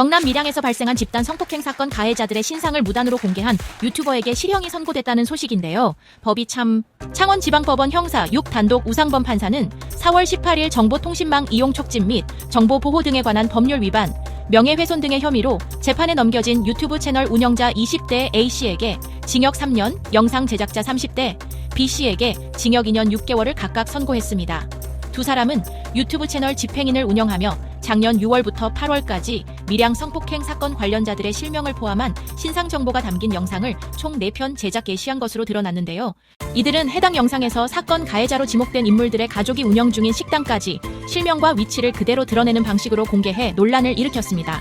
경남 밀양에서 발생한 집단 성폭행 사건 가해자들의 신상을 무단으로 공개한 유튜버에게 실형이 선고됐다는 소식인데요. 법이 참 창원지방법원 형사 6단독 우상범 판사는 4월 18일 정보통신망 이용 촉진 및 정보 보호 등에 관한 법률 위반, 명예훼손 등의 혐의로 재판에 넘겨진 유튜브 채널 운영자 20대 A씨에게 징역 3년, 영상 제작자 30대 B씨에게 징역 2년 6개월을 각각 선고했습니다. 두 사람은 유튜브 채널 집행인을 운영하며 작년 6월부터 8월까지 밀양 성폭행 사건 관련자들의 실명을 포함한 신상 정보가 담긴 영상을 총 4편 제작 게시한 것으로 드러났는데요. 이들은 해당 영상에서 사건 가해자로 지목된 인물들의 가족이 운영 중인 식당까지 실명과 위치를 그대로 드러내는 방식으로 공개해 논란을 일으켰습니다.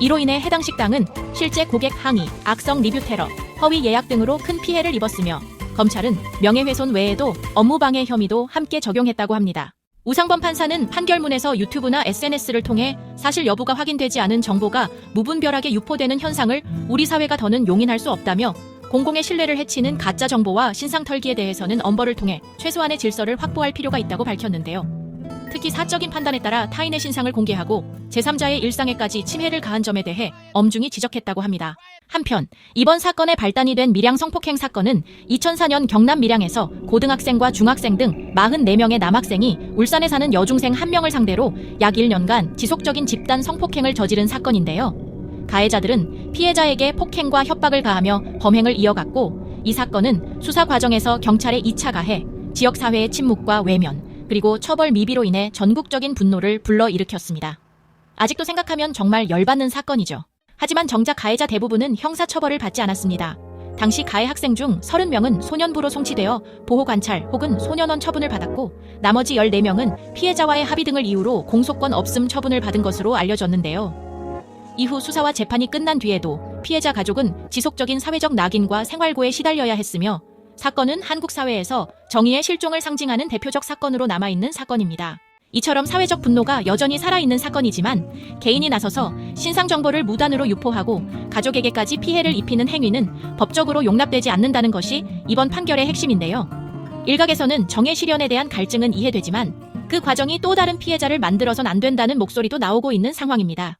이로 인해 해당 식당은 실제 고객 항의, 악성 리뷰 테러, 허위 예약 등으로 큰 피해를 입었으며 검찰은 명예훼손 외에도 업무방해 혐의도 함께 적용했다고 합니다. 우상범 판사는 판결문에서 유튜브나 SNS를 통해 사실 여부가 확인되지 않은 정보가 무분별하게 유포되는 현상을 우리 사회가 더는 용인할 수 없다며 공공의 신뢰를 해치는 가짜 정보와 신상 털기에 대해서는 엄벌을 통해 최소한의 질서를 확보할 필요가 있다고 밝혔는데요. 특히 사적인 판단에 따라 타인의 신상을 공개하고 제3자의 일상에까지 침해를 가한 점에 대해 엄중히 지적했다고 합니다. 한편 이번 사건의 발단이 된 밀양 성폭행 사건은 2004년 경남 밀양에서 고등학생과 중학생 등 44명의 남학생이 울산에 사는 여중생 1명을 상대로 약 1년간 지속적인 집단 성폭행을 저지른 사건인데요. 가해자들은 피해자에게 폭행과 협박을 가하며 범행을 이어갔고 이 사건은 수사 과정에서 경찰에 2차 가해, 지역사회의 침묵과 외면, 그리고 처벌 미비로 인해 전국적인 분노를 불러일으켰습니다. 아직도 생각하면 정말 열받는 사건이죠. 하지만 정작 가해자 대부분은 형사 처벌을 받지 않았습니다. 당시 가해 학생 중 30명은 소년부로 송치되어 보호관찰 혹은 소년원 처분을 받았고 나머지 14명은 피해자와의 합의 등을 이유로 공소권 없음 처분을 받은 것으로 알려졌는데요. 이후 수사와 재판이 끝난 뒤에도 피해자 가족은 지속적인 사회적 낙인과 생활고에 시달려야 했으며 사건은 한국 사회에서 정의의 실종을 상징하는 대표적 사건으로 남아있는 사건입니다. 이처럼 사회적 분노가 여전히 살아있는 사건이지만 개인이 나서서 신상 정보를 무단으로 유포하고 가족에게까지 피해를 입히는 행위는 법적으로 용납되지 않는다는 것이 이번 판결의 핵심인데요. 일각에서는 정의 실현에 대한 갈증은 이해되지만 그 과정이 또 다른 피해자를 만들어선 안 된다는 목소리도 나오고 있는 상황입니다.